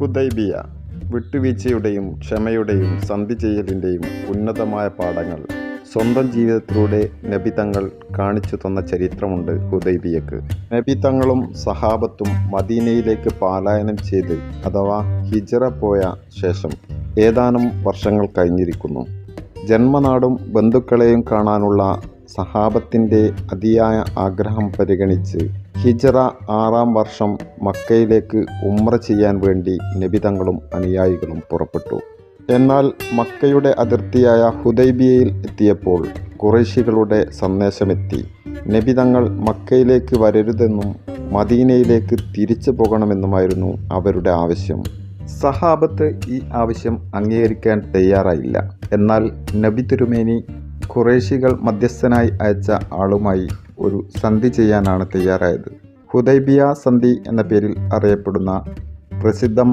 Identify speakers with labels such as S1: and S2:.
S1: Hudaibiya വിട്ടുവീഴ്ചയുടെയും ക്ഷമയുടെയും സന്ധി ചെയ്യലിന്റെയും ഉന്നതമായ പാഠങ്ങൾ സ്വന്തം ജീവിതത്തിലൂടെ നബി തങ്ങൾ കാണിച്ചു തന്ന ചരിത്രമുണ്ട് ഹുദൈബിയക്ക്. നബി തങ്ങളും സഹാബത്തും മദീനയിലേക്ക് പാലായനം ചെയ്ത് അഥവാ ഹിജറ പോയ ശേഷം ഏതാനും വർഷങ്ങൾ കഴിഞ്ഞിരിക്കുന്നു. ജന്മനാടും ബന്ധുക്കളെയും കാണാനുള്ള സഹാബത്തിന്റെ അതിയായ ആഗ്രഹം പരിഗണിച്ച് ഹിജറ ആറാം വർഷം മക്കയിലേക്ക് ഉമ്ര ചെയ്യാൻ വേണ്ടി നബിതങ്ങളും അനുയായികളും പുറപ്പെട്ടു. എന്നാൽ മക്കയുടെ അതിർത്തിയായ ഹുദൈബിയയിൽ എത്തിയപ്പോൾ കുറേശികളുടെ സന്ദേശമെത്തി. നബിതങ്ങൾ മക്കയിലേക്ക് വരരുതെന്നും മദീനയിലേക്ക് തിരിച്ചു പോകണമെന്നുമായിരുന്നു അവരുടെ ആവശ്യം. സഹാബത്ത് ഈ ആവശ്യം അംഗീകരിക്കാൻ തയ്യാറായില്ല. എന്നാൽ നബി തിരുമേനി കുറേശികൾ മധ്യസ്ഥനായി അയച്ച ആളുമായി ഒരു സന്ധി ചെയ്യാനാണ് തയ്യാറായത്. ഹുദൈബിയ സന്ധി എന്ന പേരിൽ അറിയപ്പെടുന്ന പ്രസിദ്ധമായ